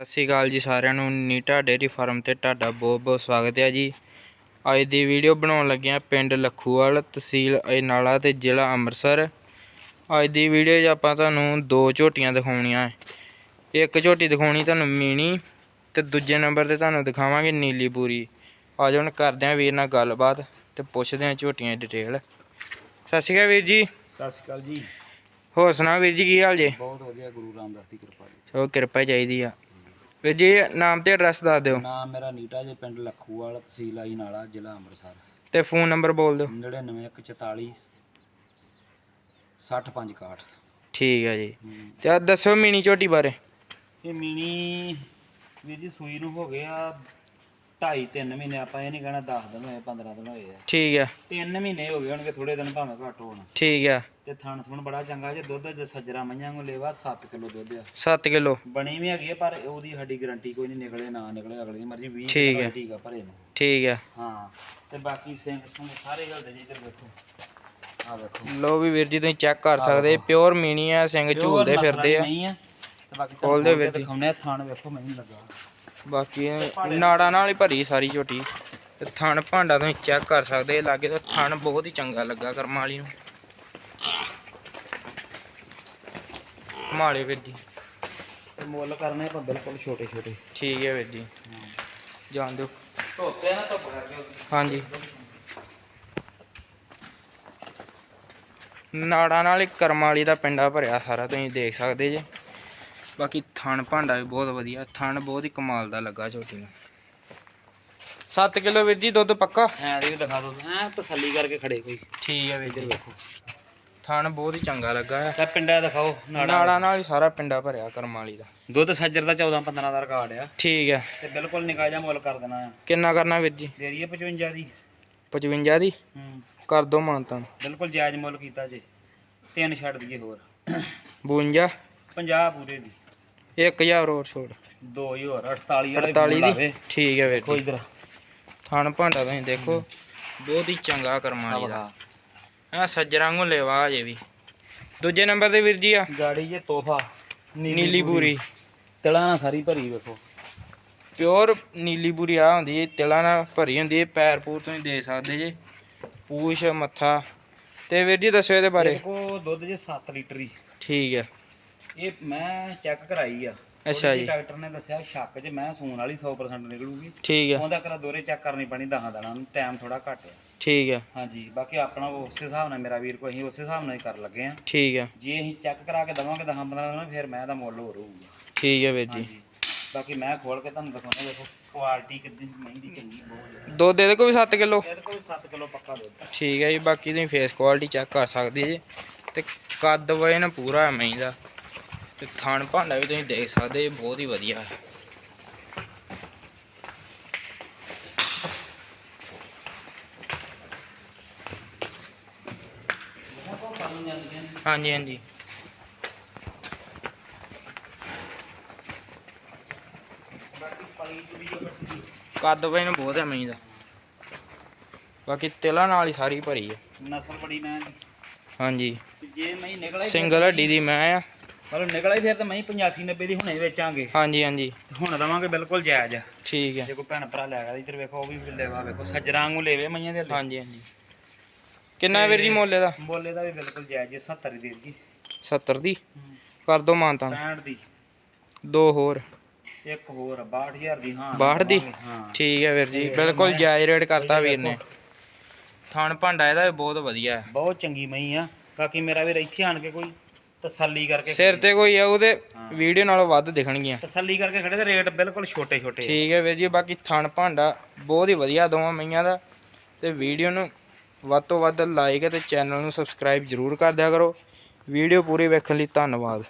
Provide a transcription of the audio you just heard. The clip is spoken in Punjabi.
ਸਤਿ ਸ਼੍ਰੀ ਅਕਾਲ ਜੀ ਸਾਰਿਆਂ ਨੂੰ। ਨੀਟਾ ਡੇਅਰੀ ਫਾਰਮ ਤੇ ਤੁਹਾਡਾ ਬਹੁਤ ਬਹੁਤ ਸਵਾਗਤ ਹੈ ਜੀ। ਅੱਜ ਦੀ ਵੀਡੀਓ ਬਣਾਉਣ ਲੱਗੇ ਹਾਂ ਪਿੰਡ ਲੱਖੂਵਾਲ ਤਹਿਸੀਲ ਅਜਨਾਲਾ ਤੇ ਜ਼ਿਲ੍ਹਾ ਅੰਮ੍ਰਿਤਸਰ। ਅੱਜ ਦੀ ਵੀਡੀਓ 'ਚ ਆਪਾਂ ਤੁਹਾਨੂੰ ਦੋ ਝੋਟੀਆਂ ਦਿਖਾਉਣੀਆਂ। ਇੱਕ ਝੋਟੀ ਦਿਖਾਉਣੀ ਤੁਹਾਨੂੰ ਮੀਣੀ ਤੇ ਦੂਜੇ ਨੰਬਰ ਤੇ ਤੁਹਾਨੂੰ ਦਿਖਾਵਾਂਗੇ ਨੀਲੀ ਪੂਰੀ ਆ ਜਾਓ ਹੁਣ ਕਰਦੇ ਹਾਂ ਵੀਰ ਨਾਲ ਗੱਲਬਾਤ ਤੇ ਪੁੱਛਦੇ ਹਾਂ ਝੋਟੀਆਂ ਦੀ ਡਿਟੇਲ ਸਤਿ ਸ਼੍ਰੀ ਅਕਾਲ ਵੀਰ ਜੀ। ਸਤਿ ਸ਼੍ਰੀ ਅਕਾਲ ਜੀ। ਹੋਰ ਸੁਣਾਓ ਵੀਰ ਜੀ ਕੀ ਹਾਲ ਜੇ? ਬਹੁਤ ਵਧੀਆ ਗੁਰੂ ਰਾਮਦਾਸ ਦੀ ਕਿਰਪਾ ਜੀ। ਚਲੋ ਕਿਰਪਾ ਚਾਹੀਦੀ ਆ। ਵੀਰ ਜੀ ਨਾਮ ਤੇ ਐਡਰੈਸ ਦੱਸ ਦਿਓ। ਨਾਮ ਮੇਰਾ ਨੀਟਾ ਜੇ ਪਿੰਡ ਲੱਖੂਵਾਲ ਤਹਿਸੀਲ ਆਈ ਨਾਲਾ ਜ਼ਿਲ੍ਹਾ ਅੰਮ੍ਰਿਤਸਰ। ਤੇ ਫੋਨ ਨੰਬਰ ਬੋਲ ਦਿਓ। 99144 6561 ਠੀਕ ਹੈ ਜੀ। ਤੇ ਆਹ ਦੱਸੋ ਮੀਨੀ ਝੋਟੀ ਬਾਰੇ। ਇਹ ਮੀਣੀ ਵੀਰ ਜੀ ਸੂਈ ਨੂੰ ਹੋ ਗਿਆ 2.5 3 ਮਹੀਨੇ ਆਪਾਂ ਇਹ ਨਹੀਂ ਕਹਿਣਾ 10 ਦਿਨ ਹੋਏ 15 ਦਿਨ ਹੋਏ ਆ। ਠੀਕ ਹੈ 3 ਮਹੀਨੇ ਹੋ ਗਏ ਹੋਣਗੇ ਥੋੜੇ ਦਿਨ ਭਾਵੇਂ ਘੱਟ ਹੋਣ। ਠੀਕ ਹੈ ਤੇ ਥਣ ਥਣ ਬੜਾ ਚੰਗਾ ਜੇ ਦੁੱਧ ਜੇ ਸੱਜਰਾ ਮਈਆਂ ਨੂੰ ਲੈਵਾ 7 ਕਿਲੋ ਦੁੱਧ ਆ। 7 ਕਿਲੋ। ਬਣੀ ਵੀ ਹੈਗੀ ਆ, ਪਰ ਉਹਦੀ ਸਾਡੀ ਗਾਰੰਟੀ ਕੋਈ ਨਹੀਂ ਨਿਕਲੇ ਨਾ ਨਿਕਲੇ ਅਗਲੇ ਦੀ ਮਰਜ਼ੀ 20 ਠੀਕ। ਠੀਕ ਆ ਭਰੇ ਨੂੰ। ਠੀਕ ਹੈ ਹਾਂ ਤੇ ਬਾਕੀ ਸਿੰਘ ਸੁੰਗ ਸਾਰੇ ਹਿਲਦੇ ਜੀ ਇੱਧਰ ਵੇਖੋ ਆ ਵੇਖੋ। ਲੋ ਵੀ ਵੀਰ ਜੀ ਤੁਸੀਂ ਚੈੱਕ ਕਰ ਸਕਦੇ ਪਿਓਰ ਮੀਨੀ ਆ ਸਿੰਘ ਝੂਲਦੇ ਫਿਰਦੇ ਆ। ਆ ਤੇ ਬਾਕੀ ਤੁਹਾਨੂੰ। ਦਿਖਾਉਂਦੇ ਆ ਥਾਣ ਵੇਖੋ ਮੈਨੂੰ ਲੱਗਾ। ਬਾਕੀ ਨਾੜਾਂ ਨਾਲ ਹੀ ਭਰੀ ਸਾਰੀ ਝੋਟੀ। ਤੇ ਥਣ ਭਾਂਡਾ ਤੁਸੀਂ ਚੈੱਕ ਕਰ ਸਕਦੇ ਲਾਗੇ ਤਾਂ ਥਣ ਬਹੁਤ ਹੀ ਚੰਗਾ ਲੱਗਾ ਕਰਮਾਂ ਵਾਲੀ ਨੂੰ। ਕਮਾਲੇ ਵੀਰ ਜੀ ਮੁੱਲ ਕਰਨੇ ਆਪਾਂ ਬਿਲਕੁਲ ਛੋਟੇ ਛੋਟੇ ਠੀਕ ਹੈ ਵੀਰ ਜੀ ਜਾਣ ਦਿਓ। ਧੋਤੇ ਨਾ ਧੁੱਪ ਕਰਕੇ ਹਾਂਜੀ। ਨਾੜਾਂ ਨਾਲ ਹੀ ਕਰਮਾਂ ਵਾਲੀ ਦਾ ਪਿੰਡਾ ਭਰਿਆ ਸਾਰਾ ਤੁਸੀਂ ਦੇਖ ਸਕਦੇ ਜੇ। ਬਾਕੀ ਥਣ ਭਾਂਡਾ ਵੀ ਬਹੁਤ ਵਧੀਆ। ਥਣ ਬਹੁਤ ਹੀ ਕਮਾਲ ਦਾ ਲੱਗਾ ਝੋਟੀ ਨੂੰ। 7 ਕਿਲੋ ਵੀਰ ਜੀ ਦੁੱਧ ਪੱਕਾ? ਐਂ ਦੀ ਵੀ ਦਿਖਾ ਦੋ ਐ ਤਸੱਲੀ ਕਰਕੇ ਖੜੇ ਕੋਈ। ਠੀਕ ਹੈ ਵੀਰ ਜੀ। ਵੇਖੋ ਥਣ ਬਹੁਤ ਹੀ ਚੰਗਾ ਲੱਗਾ ਹੈ। ਤੇ ਪਿੰਡਾ ਦਿਖਾਓ ਨਾੜਾ ਨਾਲ ਹੀ ਸਾਰਾ ਪਿੰਡਾ ਭਰਿਆ ਕਰਮਾਂ ਵਾਲੀ ਦਾ। ਦੁੱਧ ਸੱਜਰ ਦਾ 14 15 ਦਾ ਰਿਕਾਰਡ ਆ। ਠੀਕ ਹੈ ਤੇ ਬਿਲਕੁਲ ਨਿਕਾ ਜਾ ਮੁੱਲ ਕਰ ਦੇਣਾ ਆ। ਕਿੰਨਾ ਕਰਨਾ ਵੀਰ ਜੀ? ਦੇ ਰਹੀ 55 ਦੀ। 55 ਦੀ? ਹੂੰ। ਕਰ ਦੋ ਮਾਨਤਾਂ ਬਿਲਕੁਲ ਜਾਇਜ਼ ਮੁੱਲ ਕੀਤਾ ਜੇ। ਤਿੰਨ ਛੱਡ ਦਈਏ ਹੋਰ। 52 50 ਪੂਰੇ ਦੀ। 1000 ਹੋਰ ਛੋੜ। ਦੋ ਹੀ ਹੋਰ 48 ਵਾਲਾ 48 ਲਾਵੇ ਦੀ? ਠੀਕ ਹੈ ਜੀ। ਇਧਰ। ਥਣ ਭਾਂਡਾ ਤੁਸੀਂ ਦੇਖੋ ਬਹੁਤ ਹੀ ਚੰਗਾ ਕਰਮਾਂ ਵਾਲੀ ਦਾ। ਆ ਸੱਜਰਾਂ ਨੂੰ ਲੈਵਾ ਜੇ ਵੀ। ਦੂਜੇ ਨੰਬਰ ਤੇ ਵੀਰ ਜੀ ਆ। ਗਾੜੀ ਜੇ ਤੋਹਫਾ। ਨੀਲੀ ਪੂਰੀ ਤਲਾ ਨਾਲ ਸਾਰੀ ਭਰੀ ਵੇਖੋ। ਪਿਓਰ ਨੀਲੀ ਪੂਰੀ ਆ ਹੁੰਦੀ ਹੈ ਤਿਲਾਂ ਨਾਲ ਭਰੀ ਹੁੰਦੀ ਹੈ ਪੈਰ ਪੂਰ ਤੁਸੀਂ ਦੇ ਸਕਦੇ ਜੇ। ਪੂਛ ਮੱਥਾ। ਤੇ ਵੀਰ ਜੀ ਦੱਸੋ ਇਹਦੇ ਬਾਰੇ। ਕੋ ਦੁੱਧ ਜੇ 7 ਲੀਟਰ ਹੀ। ਠੀਕ ਹੈ। ਇਹ ਮੈਂ ਚੈੱਕ ਕਰਾਈ ਆ। ਅੱਛਾ ਜੀ। ਡਾਕਟਰ ਨੇ ਦੱਸਿਆ ਸ਼ੱਕ 'ਚ ਮੈਂ ਸੂਣ ਵਾਲੀ 100% ਨਿਕਲੂਗੀ। ਠੀਕ ਹੈ ਉਹਦਾ ਕਰਾ ਦੋਰੇ ਚੈੱਕ ਕਰਨੀ ਪੈਣੀ ਦਹਾਂ ਦਾਣਾ ਨੂੰ ਟਾਈਮ ਥੋੜਾ ਘੱਟ ਆ। ਠੀਕ ਹੈ ਹਾਂਜੀ ਬਾਕੀ ਆਪਣਾ ਉਸੇ ਹਿਸਾਬ ਨਾਲ ਮੇਰਾ ਵੀਰ ਕੋ ਅਸੀਂ ਉਸੇ ਹਿਸਾਬ ਨਾਲ ਹੀ ਕਰ ਲੱਗੇ ਆ। ਠੀਕ ਹੈ ਜੇ ਅਸੀਂ ਚੈੱਕ ਕਰਾ ਕੇ ਦਵਾਂਗੇ 10 15 ਦਿਨਾਂ ਫਿਰ ਮੈਂ ਦਾ ਮੁੱਲ ਹੋਰ ਹੋਊਗਾ। ਠੀਕ ਹੈ ਵੀਰ ਜੀ। ਬਾਕੀ ਮੈਂ ਖੋਲ ਕੇ ਤੁਹਾਨੂੰ ਦਿਖਾਉਣਾ ਦੇਖੋ ਕੁਆਲਿਟੀ ਕਿੰਨੀ ਮਹਿੰਗੀ ਚੰਗੀ ਬਹੁਤ। ਦੁੱਧ ਇਹਦੇ ਕੋਲ ਵੀ 7 ਕਿਲੋ? ਇਹਦੇ ਕੋਲ 7 ਕਿਲੋ ਪੱਕਾ ਦੁੱਧ ਠੀਕ ਹੈ ਜੀ ਬਾਕੀ ਤੁਸੀਂ ਫੇਸ ਕੁਆਲਿਟੀ ਚੈੱਕ ਕਰ ਸਕਦੇ ਜੀ। ਤੇ ਕੱਦ ਵਜਨ ਪੂਰਾ ਹੈ ਮਹੀਂ ਦਾ। ਤੇ ਥਣ ਭਾਂਡਾ ਵੀ ਤੁਸੀਂ ਦੇਖ ਸਕਦੇ ਜੀ ਬਹੁਤ ਹੀ ਵਧੀਆ ਹੈ। ਹਾਂਜੀ ਹਾਂਜੀ। ਕੱਦ ਵਜਨ ਬਹੁਤ ਹੈ ਮਹੀਂ ਦਾ। ਬਾਕੀ ਤਿਲਾਂ ਨਾਲ ਹੀ ਸਾਰੀ ਭਰੀ ਹੈ। ਨਸਲ ਬੜੀ ਮੈਂ। ਹਾਂਜੀ। ਜੇ ਮੈਂ ਨਿਕਲਿਆ ਸਿੰਗਲ ਹੱਡੀ ਦੀ ਮੈਂ ਆ। ਮਤਲਬ ਨਿਕਲਿਆ ਫਿਰ ਤਾਂ ਮੈਂ 85 90 ਦੀ ਹੁਣੇ ਵੇਚਾਂਗੇ। ਹਾਂਜੀ ਹਾਂਜੀ। ਤੇ ਹੁਣ ਦਵਾਂਗੇ ਬਿਲਕੁਲ ਜਾਇਜ਼। ਆ। ਠੀਕ ਹੈ। ਜੇ ਕੋਈ ਭੈਣ ਭਰਾ ਲੈ ਗਿਆ ਇੱਧਰ ਵੇਖੋ ਉਹ ਵੀ ਲੈਵਾ ਵੇਖੋ ਸੱਜਰਾਂ ਵਾਂਗੂ ਲੈਵੇ ਮਈਆਂ ਦੇ ਹਲੇ। ਹਾਂਜੀ ਹਾਂਜੀ। ਕਿੰਨਾ ਵੀਰ ਜੀ ਮੁੱਲ ਦਾ? ਬੋਲੇ ਦਾ ਵੀ ਬਿਲਕੁਲ ਜਾਇਜ਼ ਹੈ 70 ਦੀ ਦੇ ਦਿੱਤੀ 70 ਦੀ? ਕਰ ਦੋ ਮਾਨਤਾਂ 65 ਦੀ। ਦੋ ਹੋਰ। ਇੱਕ ਹੋਰ 62000 ਦੀ ਹਾਂ 62 ਦੀ? ਹਾਂ। ਠੀਕ ਹੈ ਵੀਰ ਜੀ ਬਿਲਕੁਲ ਜਾਇਜ਼ ਰੇਟ ਕਰਤਾ ਵੀਰ ਨੇ। ਥਣ ਭਾਂਡਾ ਇਹਦਾ ਵੀ ਬਹੁਤ ਵਧੀਆ ਹੈ। ਬਹੁਤ ਚੰਗੀ ਮਈ ਆ। ਬਾਕੀ ਮੇਰਾ ਵੀ ਇੱਥੇ ਆਣ ਕੇ ਕੋਈ ਤਸੱਲੀ ਕਰਕੇ ਸਿਰ ਤੇ ਕੋਈ ਆ ਉਹਦੇ ਵੀਡੀਓ ਨਾਲੋਂ ਵੱਧ ਦਿਖਣਗੀਆਂ। ਤਸੱਲੀ ਕਰਕੇ ਖੜੇ ਤੇ ਰੇਟ ਬਿਲਕੁਲ ਛੋਟੇ ਛੋਟੇ। ਠੀਕ ਹੈ ਵੀਰ ਜੀ ਬਾਕੀ ਥਣ ਭਾਂਡਾ ਬਹੁਤ ਹੀ ਵਧੀਆ ਦੋਵਾਂ ਮਈਆਂ ਦਾ। ਤੇ ਵੀਡੀਓ ਨੂੰ ਵੱਧ ਤੋਂ ਵੱਧ ਲਾਈਕ ਅਤੇ ਚੈਨਲ ਨੂੰ ਸਬਸਕ੍ਰਾਈਬ ਜ਼ਰੂਰ ਕਰ ਦਿਆ ਕਰੋ। ਵੀਡੀਓ ਪੂਰੀ ਵੇਖਣ ਲਈ ਧੰਨਵਾਦ।